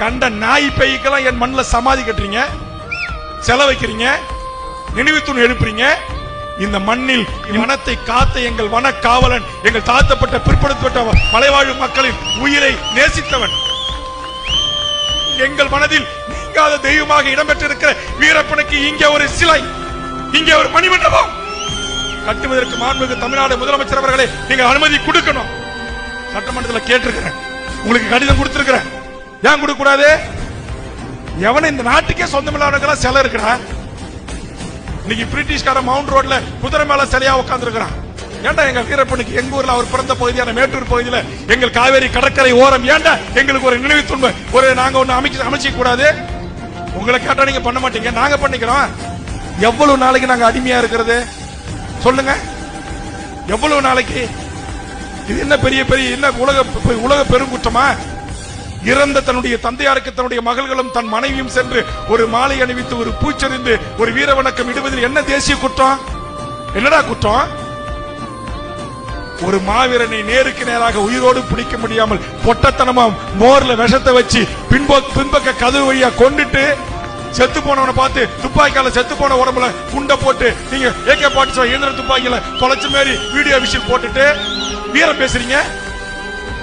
கண்ட நாய் பைக்கெல்லாம் என் மண்ணில் சமாதி கட்டுறீங்க செல வைக்கிறீங்க நினைவு தூண் எழுப்புறீங்க. இந்த மண்ணில் மனத்தை காத்த எங்கள் வன காவலன் எங்கள் தாழ்த்தப்பட்ட பிற்படுத்தப்பட்ட மலைவாழ் மக்களின் உயிரை நேசித்தவன். எங்கள் மனதில் நீங்காத தெய்வமாக இடம்பெற்றிருக்கிற வீரப்பனுக்கு இங்கே ஒரு சிலை இங்கே ஒரு மணிமண்டபம். கட்டுவதற்கு மாண்புமிகு தமிழ்நாடு முதலமைச்சர் அவர்களே நீங்க அனுமதி கொடுக்கணும். சட்டமன்றத்தில் கேட்டிருக்கிறேன். உங்களுக்கு கடிதம் கொடுத்திருக்கிறேன். ஏன் கொடுக்க கூடாது எவன இந்த நாட்டுக்கே சொந்தமில்லாதவங்க சிலை இருக்கிறா இன்னைக்கு பிரிட்டிஷ்கார மவுண்ட் ரோட்ல குதிரை மேல சிலையா உட்காந்துருக்கிறான் ஏண்டா எங்க வீரப்பனுக்கு எங்க ஊர்ல அவர் பிறந்த பகுதியான மேட்டூர் பகுதியில எங்கள் காவேரி கடற்கரை ஓரம் ஏன்டா எங்களுக்கு ஒரு நினைவு துன்ப ஒரு நாங்க ஒண்ணு அமைச்சு அமைச்சிக்க கூடாது உங்களை கேட்டா நீங்க பண்ண மாட்டீங்க நாங்க பண்ணிக்கிறோம். எவ்வளவு நாளைக்கு நாங்க அடிமையா இருக்கிறது? சொல்லுங்க. எவ்வளவு நாளைக்கு? இது என்ன பெரிய பெரிய என்ன உலக உலக பெருங்குற்றமா இறந்த தன்னுடைய தந்தையாருக்கு தன்னுடைய மகள்களும் தன் மனைவியும் சென்று ஒரு மாலை அணிவித்து ஒரு பூச்செறிந்து ஒரு வீர வணக்கம் இடுவதில் என்ன தேசிய குற்றம்? என்னடா குற்றம்? ஒரு மாவீரனை நேருக்கு நேராக உயிரோடு பிடிக்க முடியாமல் பொட்டத்தனமா மோர்ல விஷத்தை வச்சு பின்போ பின்பக்க கதவு வழியா கொண்டுட்டு செத்து போனவனை பார்த்து துப்பாக்கியால செத்து போன உடம்புல குண்டை போட்டு நீங்க ஏகே பாட்டு இயந்திர துப்பாக்கியில தொலைச்ச மாதிரி வீடியோ விஷயம் போட்டுட்டு வீரம் பேசுறீங்க?